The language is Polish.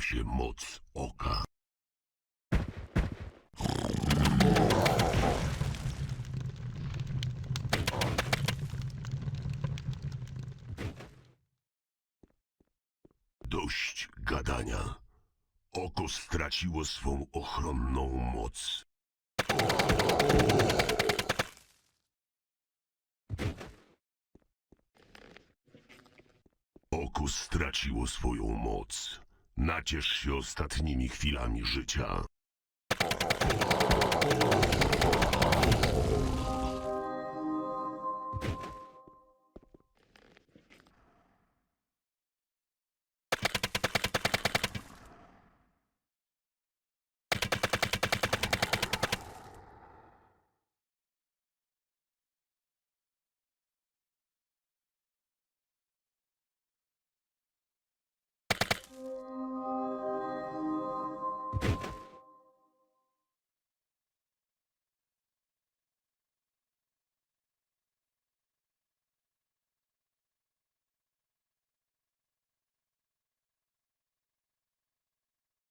się moc oka. Dość gadania. Oko straciło swą ochronną moc. Oko straciło swoją moc. Naciesz się ostatnimi chwilami życia.